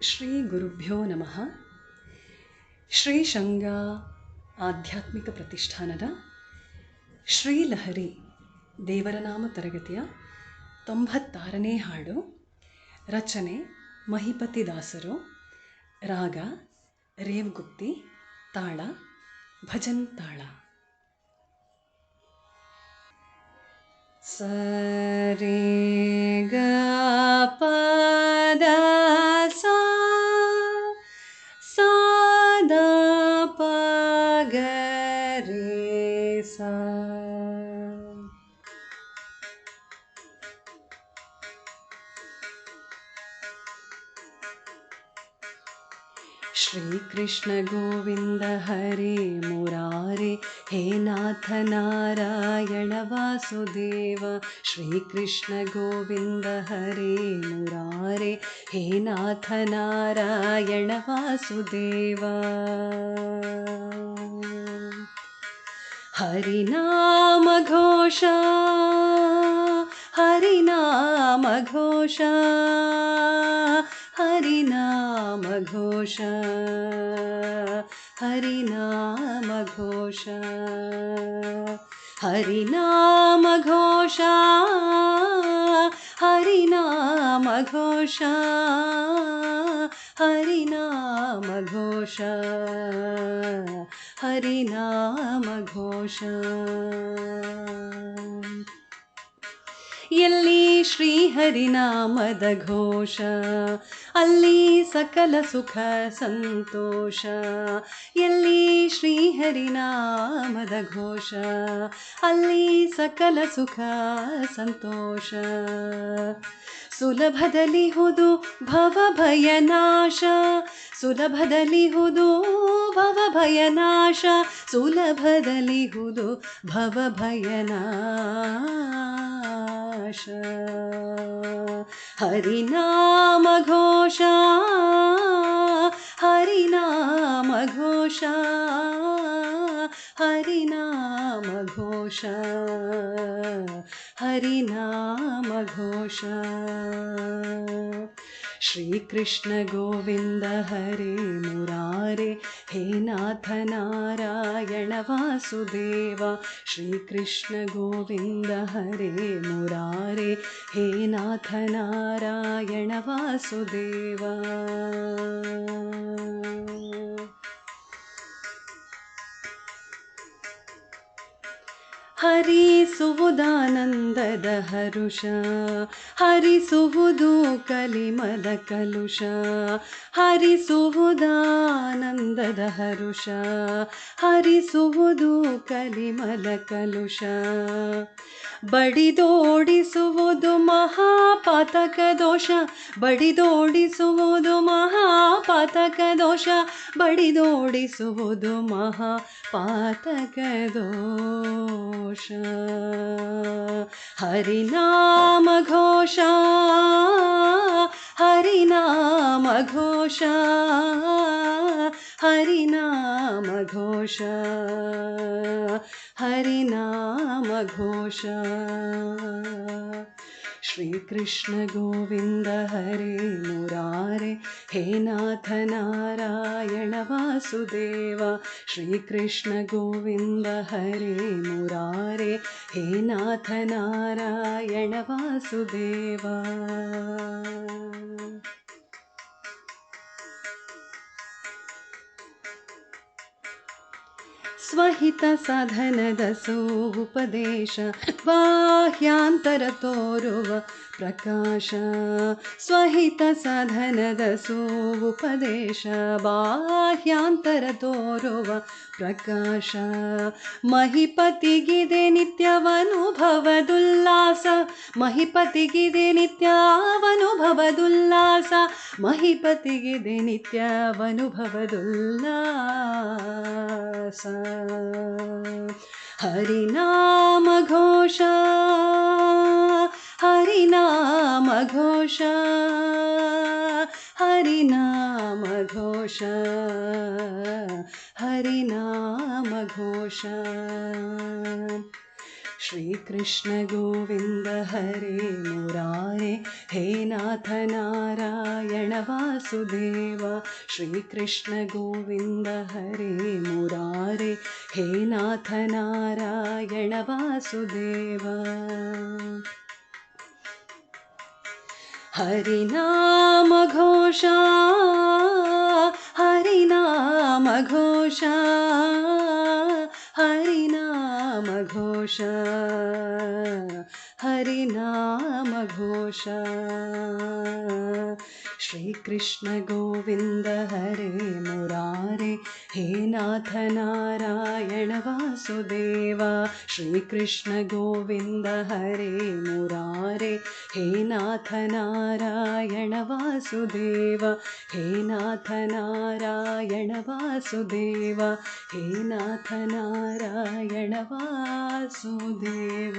ಶ್ರೀಗುರುಭ್ಯೋ ನಮಃ. ಶ್ರೀ ಶ್ರೀಶಂಗ ಆಧ್ಯಾತ್ಮಿಕ ಪ್ರತಿಷ್ಠಾನದ ಶ್ರೀಲಹರಿ ದೇವರ ನಾಮ ತರಗತಿಯ ತೊಂಬತ್ತಾರನೇ ಹಾಡು. ರಚನೆ ಮಹಿಪತಿ ದಾಸರು, ರಾಗ ರೇವ್ಗುಪ್ತಿ ತಾಳ ಭಜನ್ ತಾಳ. ಸರಿ ಗ श्रीकृष्णगोविन्द हरे मुरारे हे नाथ नारायण वासुदेव। श्रीकृष्णगोविन्द हरे मुरारे हे नाथ नारायण वासुदेवा हरिनामघोष हरिनामघोषा घोष हरिनाम घोष हरिनाम घोष हरिनाम घोष हरिनाम घोष हरिनाम घोष ಎಲ್ಲಿ ಶ್ರೀಹರಿನಾಮದ ಘೋಷ, ಅಲ್ಲಿ ಸಕಲ ಸುಖ ಸಂತೋಷ, ಎಲ್ಲಿ ಶ್ರೀಹರಿನಾಮದ ಘೋಷ, ಅಲ್ಲಿ ಸಕಲ ಸುಖ ಸಂತೋಷ. ಸುಲಭದಲ್ಲಿ ಹುದು ಭವ ಭಯನಾಶ ಸುಲಭದಲ್ಲಿ ಹುದು ಭವ ಭಯನಾಶ ಸುಲಭದಲ್ಲಿ ಹುದು ಭವ आश हरिनाम घोषा हरिनाम घोषा हरिनाम घोषा हरिनाम घोषा श्रीकृष्ण गोविन्द हरे मुरारे हे नाथ नारायण वासुदेव श्रीकृष्ण गोविन्द हरे मुरारे हे नाथ नारायण वासुदेव ಹರಿಸುವುದಾನಂದದ ಹರುಷ ಹರಿಸುವುದು ಕಲಿಮದ ಕಲುಷ ಹರಿಸುವುದಾನಂದದ ಹರುಷ, ಹರಿಸುವುದು ಕಲಿಮದ ಕಲುಷ ಬಡಿದೋಡಿಸುವುದು ಮಹಾಪಾತಕ ದೋಷ, ಬಡಿದೋಡಿಸುವುದು ಮಹಾಪಾತಕ ದೋಷ, ಬಡಿದೋಡಿಸುವುದು ಮಹಾಪಾತಕ ದೋಷ. ಹರಿನಾಮ ಘೋಷ. नाम घोष। हरिनामघोष हरिनामघोष श्रीकृष्ण गोविन्द हरे मुरारे हे नाथ नारायण वासुदेव। श्रीकृष्ण गोविन्द हरे मुरारे हे नाथ नारायण वासुदेवा। स्वहितसाधनदसोपदेश बाह्यान्तरतोरुव प्रकाश स्वहितसाधनदसोपदेश बाह्यान्तरतोरुव प्रकाश। महिपतिगिदे नित्यवनुभवदुल्लास महिपतिगिदे नित्यावनु ಭವದುಲ್ಲಾಸ ಮಹಿಪತಿಗಿದೆ ನಿತ್ಯ ಅನುಭವದುಲ್ಲಾಸ ಹರಿನಾಮ ಘೋಷ ಹರಿನಾಮ ಘೋಷ ಹರಿನಾಮ ಘೋಷ ಹರಿನಾಮ ಘೋಷ श्रीकृष्ण गोविन्द हरे मुरारे हे नाथ नारायण वासुदेव। श्रीकृष्ण गोविन्द हरे मुरारे हे नाथ नारायण वासुदेव हरिनाम घोषा घोषा। हरिनाम घोषा श्रीकृष्ण गोविन्द हरे मुरारे हे नाथ नारायण वासुदेव। श्रीकृष्ण गोविन्द हरे मुरारे हे नाथ नारायण वासुदेव। हे नाथ नारायण वासुदेव। हे नाथ नारायण वासुदेव